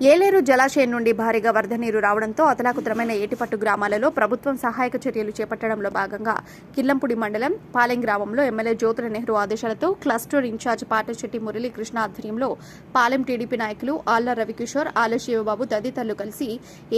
ఏలేరు జలాశయం నుండి భారీగా వరద నీరు రావడంతో అతలాకుతలమైన ఏటిపట్టు గ్రామాలలో ప్రభుత్వం సహాయక చర్యలు చేపట్టడంలో భాగంగా కిల్లంపూడి మండలం పాలెం గ్రామంలో ఎమ్మెల్యే జ్యోతుల నెహ్రూ ఆదేశాలతో క్లస్టర్ ఇన్ఛార్జ్ పాటశెట్టి మురళీకృష్ణ ఆధ్వర్యంలో పాలెం టీడీపీ నాయకులు ఆళ్ళ రవికిషోర్ ఆళ్ళ శివబాబు తదితరులు కలిసి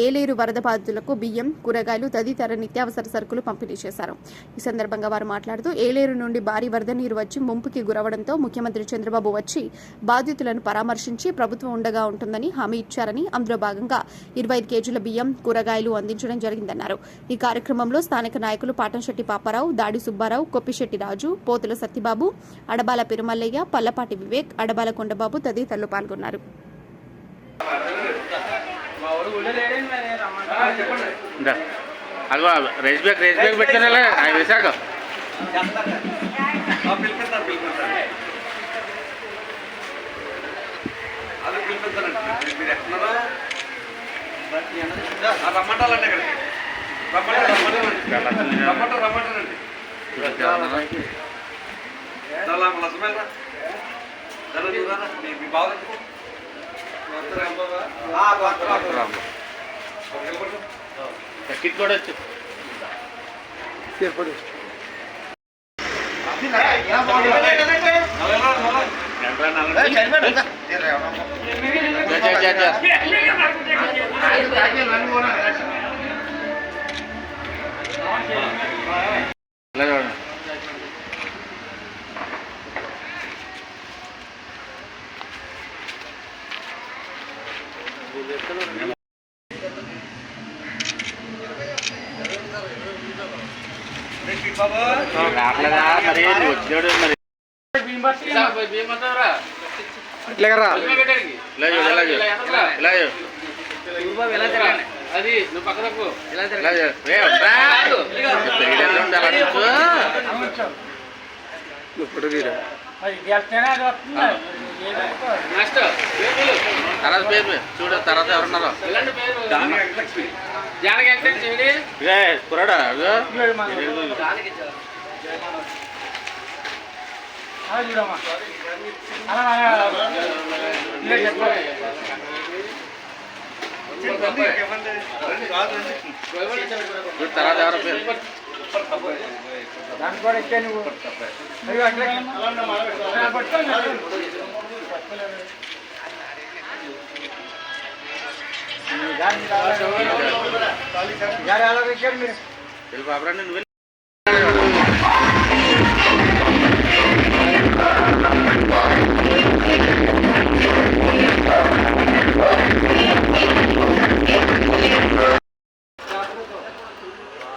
ఏలేరు వరద బాధితులకు బియ్యం కూరగాయలు తదితర నిత్యావసర సరుకులు పంపిణీ చేశారు. ఈ సందర్భంగా వారు మాట్లాడుతూ ఏలేరు నుండి భారీ వరద నీరు వచ్చి ముంపుకి గురవడంతో ముఖ్యమంత్రి చంద్రబాబు వచ్చి బాధితులను పరామర్శించి ప్రభుత్వం ఉండగా ఉంటుందని హామీ ఇచ్చారని అందులో భాగంగా ఇరవై ఐదు కేజీల బియ్యం కూరగాయలు అందించడం జరిగిందన్నారు. ఈ కార్యక్రమంలో స్థానిక నాయకులు పాటంశెట్టి పాపారావు దాడి సుబ్బారావు కొప్పిశెట్టి రాజు పోతుల సత్యబాబు అడబాల పెరుమల్లయ్య పల్లపాటి వివేక్ అడబాల కొండబాబు తదితరులు పాల్గొన్నారు. అదిగో రైస్ రైస్ విశాఖ. చాలా లసమేల జర చూడరా మీ మీ రమ్మంటే దగ్గరికి. వస్తారా బాబా? ఆ, వస్తారా, వస్తారా. ఒక నిలబడు. కిట్ కూడా వచ్చి నలగరా, రావట్లేదా మరి నువ్వు వచ్చాడు మరి ఇట్లాగరా ఇలా చూడు ఇలా చూడు ఇలా చూడు అది నువ్వు పక్క తప్పు ఇలా ఇలా చూడు రే, వద్దా? పెరిగేటట్లు ఉంది, అలా కూర్చో. ఫోటో తీరా నెక్స్ట్ పేర్లు తర్వాత పేరు. చూడు తర్వాత ఎవరున్నారో. ఇలాంటి పేరు దాని వెంకటలక్ష్మి జానకి వెంకటేష్ చెవిడి ఏ కురాడా అదిగో. ఇవ్వండి. రండి, రాదు, రండి. చూడు తర్వాత ఎవరో నువ్వు